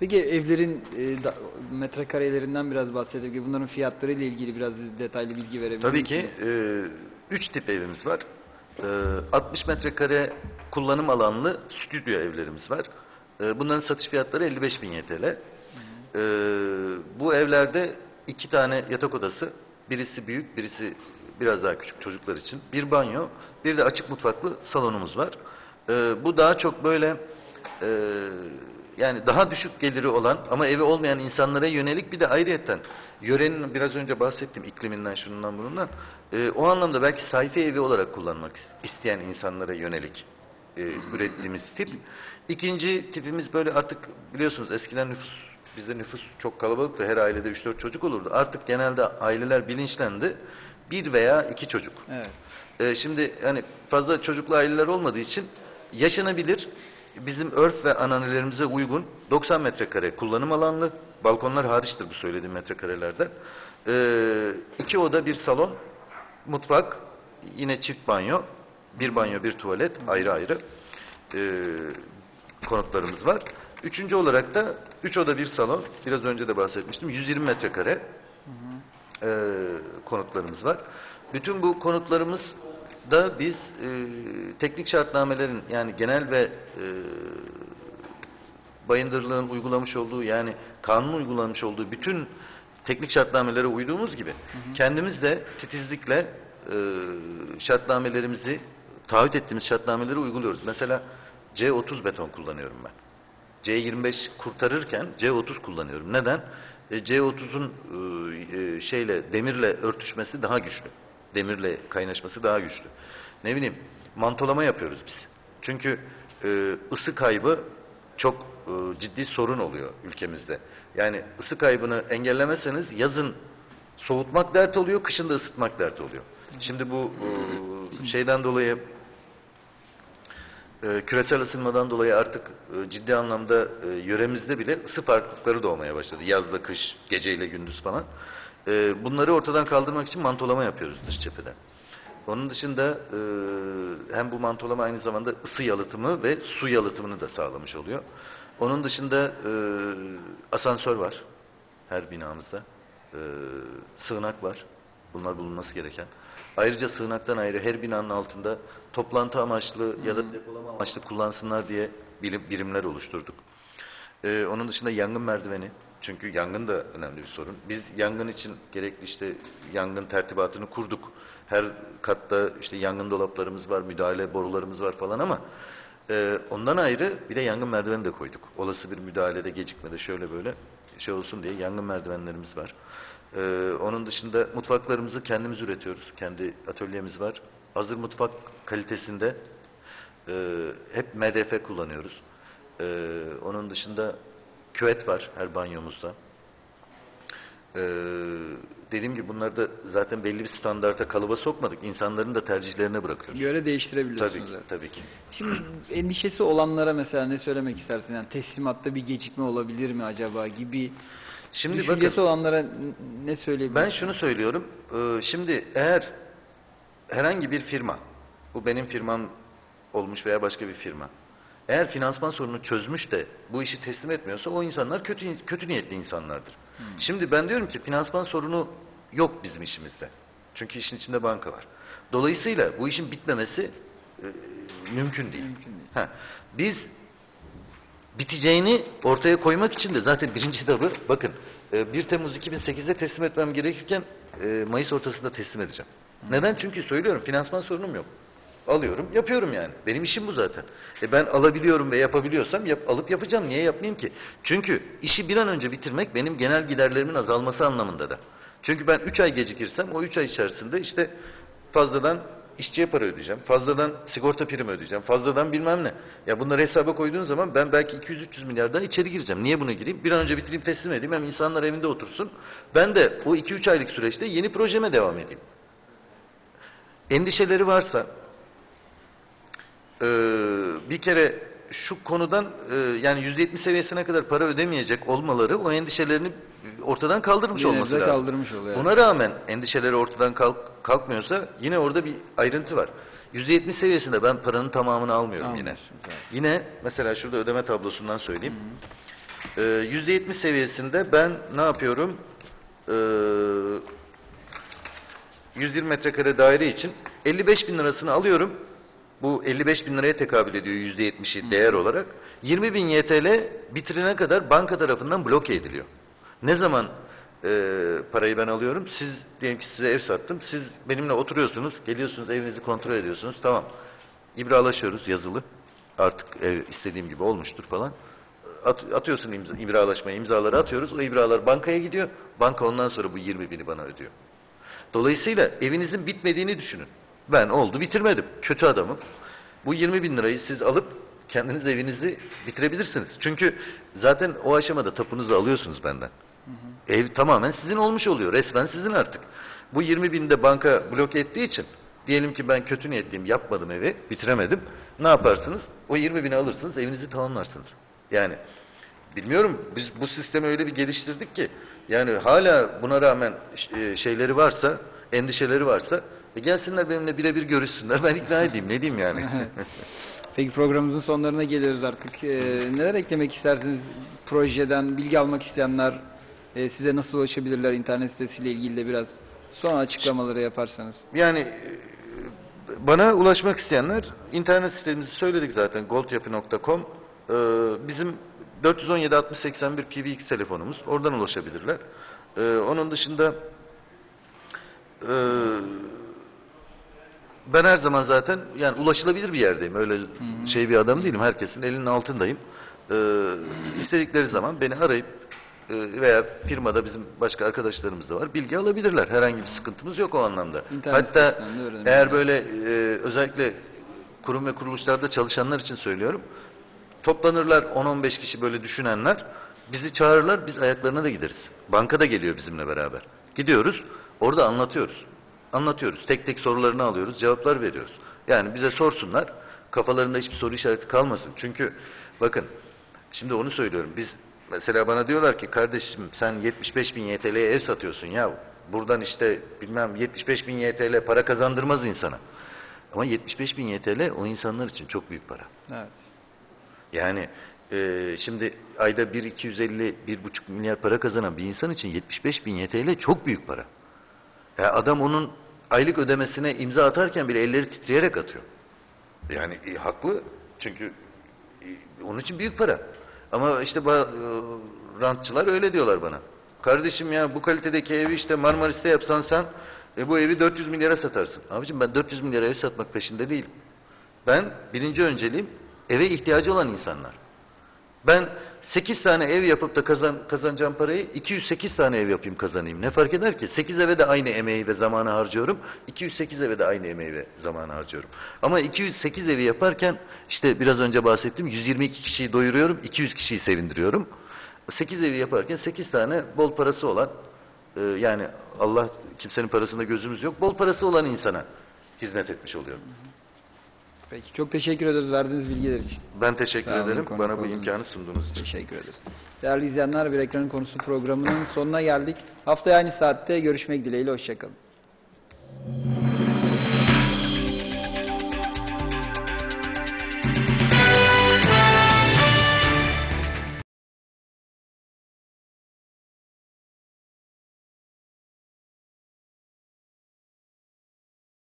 Peki evlerin e, da- metrekarelerinden biraz bahsedelim. Bunların fiyatları ile ilgili biraz detaylı bilgi verebilir Tabii ki e, üç tip evimiz var. E, 60 metrekare kullanım alanlı stüdyo evlerimiz var. E, bunların satış fiyatları 55 bin YTL. E, bu evlerde iki tane yatak odası, birisi büyük, birisi biraz daha küçük çocuklar için. Bir banyo, bir de açık mutfaklı salonumuz var. E, bu daha çok böyle e, yani daha düşük geliri olan ama evi olmayan insanlara yönelik bir de ayrıyetten yörenin biraz önce bahsettim ikliminden şundan bunundan e, o anlamda belki sayfa evi olarak kullanmak isteyen insanlara yönelik e, ürettiğimiz tip. İkinci tipimiz böyle artık biliyorsunuz eskiden nüfus bizde nüfus çok kalabalıktı her ailede 3-4 çocuk olurdu. Artık genelde aileler bilinçlendi. Bir veya iki çocuk. Evet. Ee, şimdi hani fazla çocuklu aileler olmadığı için yaşanabilir bizim örf ve ananelerimize uygun 90 metrekare kullanım alanlı balkonlar hariçtir bu söylediğim metrekarelerden. Ee, iki oda bir salon mutfak yine çift banyo bir banyo bir tuvalet ayrı ayrı ee, konutlarımız var. Üçüncü olarak da üç oda bir salon biraz önce de bahsetmiştim 120 metrekare e, konutlarımız var. Bütün bu konutlarımız da biz e, teknik şartnamelerin yani genel ve e, bayındırlığın uygulamış olduğu yani kanun uygulamış olduğu bütün teknik şartnamelere uyduğumuz gibi kendimiz de titizlikle e, şartnamelerimizi taahhüt ettiğimiz şartnameleri uyguluyoruz. Mesela C30 beton kullanıyorum ben. C25 kurtarırken C30 kullanıyorum. Neden? E, C30'un e, e, şeyle demirle örtüşmesi daha güçlü. Demirle kaynaşması daha güçlü. Ne bileyim mantolama yapıyoruz biz. Çünkü e, ısı kaybı çok e, ciddi sorun oluyor ülkemizde. Yani ısı kaybını engellemezseniz yazın soğutmak dert oluyor, kışın da ısıtmak dert oluyor. Şimdi bu e, şeyden dolayı e, küresel ısınmadan dolayı artık e, ciddi anlamda e, yöremizde bile ısı farklılıkları doğmaya başladı. Yazla kış, geceyle gündüz falan. E, bunları ortadan kaldırmak için mantolama yapıyoruz dış cepheden. Onun dışında e, hem bu mantolama aynı zamanda ısı yalıtımı ve su yalıtımını da sağlamış oluyor. Onun dışında e, asansör var her binamızda. E, sığınak var. Bunlar bulunması gereken. Ayrıca sığınaktan ayrı her binanın altında toplantı amaçlı ya da depolama amaçlı kullansınlar diye birimler oluşturduk. Ee, onun dışında yangın merdiveni. Çünkü yangın da önemli bir sorun. Biz yangın için gerekli işte yangın tertibatını kurduk. Her katta işte yangın dolaplarımız var, müdahale borularımız var falan ama e, ondan ayrı bir de yangın merdiveni de koyduk. Olası bir müdahalede gecikmede şöyle böyle şey olsun diye yangın merdivenlerimiz var. Ee, onun dışında mutfaklarımızı kendimiz üretiyoruz. Kendi atölyemiz var. Hazır mutfak kalitesinde e, hep MDF kullanıyoruz. Ee, onun dışında küvet var her banyomuzda. Ee, dediğim gibi bunları da zaten belli bir standarta kalıba sokmadık. İnsanların da tercihlerine bırakıyoruz. Göre değiştirebiliyorsunuz. Tabii ki, zaten. tabii ki. Şimdi endişesi olanlara mesela ne söylemek istersin? Yani teslimatta bir gecikme olabilir mi acaba gibi Şimdi düşüncesi bakın, olanlara ne söyleyebilirsin? Ben şunu söylüyorum. Ee, şimdi eğer herhangi bir firma, bu benim firmam olmuş veya başka bir firma, eğer finansman sorununu çözmüş de bu işi teslim etmiyorsa o insanlar kötü kötü niyetli insanlardır. Şimdi ben diyorum ki finansman sorunu yok bizim işimizde. Çünkü işin içinde banka var. Dolayısıyla bu işin bitmemesi e, mümkün değil. Mümkün değil. Ha, biz biteceğini ortaya koymak için de zaten birinci kitabı bakın e, 1 Temmuz 2008'de teslim etmem gerekirken e, Mayıs ortasında teslim edeceğim. Neden? Çünkü söylüyorum finansman sorunum yok. Alıyorum, yapıyorum yani. Benim işim bu zaten. E ben alabiliyorum ve yapabiliyorsam yap, alıp yapacağım. Niye yapmayayım ki? Çünkü işi bir an önce bitirmek benim genel giderlerimin azalması anlamında da. Çünkü ben 3 ay gecikirsem o 3 ay içerisinde işte fazladan işçiye para ödeyeceğim. Fazladan sigorta primi ödeyeceğim. Fazladan bilmem ne. Ya bunları hesaba koyduğun zaman ben belki 200-300 milyar daha içeri gireceğim. Niye bunu gireyim? Bir an önce bitireyim teslim edeyim. Hem insanlar evinde otursun. Ben de o 2-3 aylık süreçte yeni projeme devam edeyim. Endişeleri varsa e, bir kere şu konudan e, yani %70 seviyesine kadar para ödemeyecek olmaları o endişelerini ortadan kaldırmış Bir olması lazım. kaldırmış oluyor. Buna rağmen endişeleri ortadan kalk- kalkmıyorsa yine orada bir ayrıntı var. %70 seviyesinde ben paranın tamamını almıyorum yine. Almıyorsun zaten. Yine mesela şurada ödeme tablosundan söyleyeyim. Ee, %70 seviyesinde ben ne yapıyorum? Ee, 120 metrekare daire için 55 bin lirasını alıyorum. Bu 55 bin liraya tekabül ediyor %70'i değer olarak. 20 bin YTL bitirene kadar banka tarafından bloke ediliyor. Ne zaman e, parayı ben alıyorum? Siz diyelim ki size ev sattım. Siz benimle oturuyorsunuz. Geliyorsunuz evinizi kontrol ediyorsunuz. Tamam. İbralaşıyoruz yazılı. Artık ev istediğim gibi olmuştur falan. At, atıyorsun imza, ibralaşmaya imzaları atıyoruz. O ibralar bankaya gidiyor. Banka ondan sonra bu 20 bini bana ödüyor. Dolayısıyla evinizin bitmediğini düşünün. Ben oldu bitirmedim. Kötü adamım. Bu 20 bin lirayı siz alıp kendiniz evinizi bitirebilirsiniz. Çünkü zaten o aşamada tapunuzu alıyorsunuz benden. Ev tamamen sizin olmuş oluyor. Resmen sizin artık. Bu 20 bini de banka bloke ettiği için diyelim ki ben kötü niyetliyim yapmadım evi bitiremedim. Ne yaparsınız? O 20 bini alırsınız evinizi tamamlarsınız. Yani Bilmiyorum. Biz bu sistemi öyle bir geliştirdik ki yani hala buna rağmen e, şeyleri varsa, endişeleri varsa e, gelsinler benimle birebir görüşsünler. Ben ikna edeyim. Ne diyeyim yani? Peki programımızın sonlarına geliyoruz artık. Ee, neler eklemek istersiniz projeden? Bilgi almak isteyenler e, size nasıl ulaşabilirler internet sitesiyle ilgili de biraz son açıklamaları yaparsanız. yani e, bana ulaşmak isteyenler internet sitemizi söyledik zaten goldyapi.com Ee, bizim 417 60 81 PBX telefonumuz. Oradan ulaşabilirler. Ee, onun dışında e, ben her zaman zaten yani ulaşılabilir bir yerdeyim. Öyle şey bir adam değilim. Herkesin elinin altındayım. Ee, istedikleri zaman beni arayıp e, veya firmada bizim başka arkadaşlarımız da var. Bilgi alabilirler. Herhangi bir sıkıntımız yok o anlamda. İnternet Hatta eğer böyle e, özellikle kurum ve kuruluşlarda çalışanlar için söylüyorum. Toplanırlar 10-15 kişi böyle düşünenler. Bizi çağırırlar, biz ayaklarına da gideriz. Banka da geliyor bizimle beraber. Gidiyoruz, orada anlatıyoruz. Anlatıyoruz. Tek tek sorularını alıyoruz, cevaplar veriyoruz. Yani bize sorsunlar, kafalarında hiçbir soru işareti kalmasın. Çünkü bakın, şimdi onu söylüyorum. Biz mesela bana diyorlar ki kardeşim sen 75 bin YTL'ye ev satıyorsun ya. Buradan işte bilmem 75 bin YTL para kazandırmaz insana. Ama 75 bin YTL o insanlar için çok büyük para. Evet. Yani e, şimdi ayda 1 250 1,5 milyar para kazanan bir insan için 75 bin YTL çok büyük para. Ya adam onun aylık ödemesine imza atarken bile elleri titreyerek atıyor. Yani e, haklı çünkü e, onun için büyük para. Ama işte e, rantçılar öyle diyorlar bana. Kardeşim ya bu kalitedeki evi işte Marmaris'te yapsan sen e, bu evi 400 milyara satarsın. Abicim ben 400 milyara ev satmak peşinde değilim. Ben birinci önceliğim eve ihtiyacı olan insanlar. Ben 8 tane ev yapıp da kazan, kazanacağım parayı 208 tane ev yapayım kazanayım. Ne fark eder ki? 8 eve de aynı emeği ve zamanı harcıyorum. 208 eve de aynı emeği ve zamanı harcıyorum. Ama 208 evi yaparken işte biraz önce bahsettim 122 kişiyi doyuruyorum, 200 kişiyi sevindiriyorum. 8 evi yaparken 8 tane bol parası olan e, yani Allah kimsenin parasında gözümüz yok. Bol parası olan insana hizmet etmiş oluyorum. Peki çok teşekkür ederiz verdiğiniz bilgiler için. Ben teşekkür Sağ olun, ederim konuk bana bu olduğunuz imkanı sunduğunuz için. Teşekkür ederiz. Değerli izleyenler bir ekranın konusu programının sonuna geldik. Haftaya aynı saatte görüşmek dileğiyle. Hoşçakalın.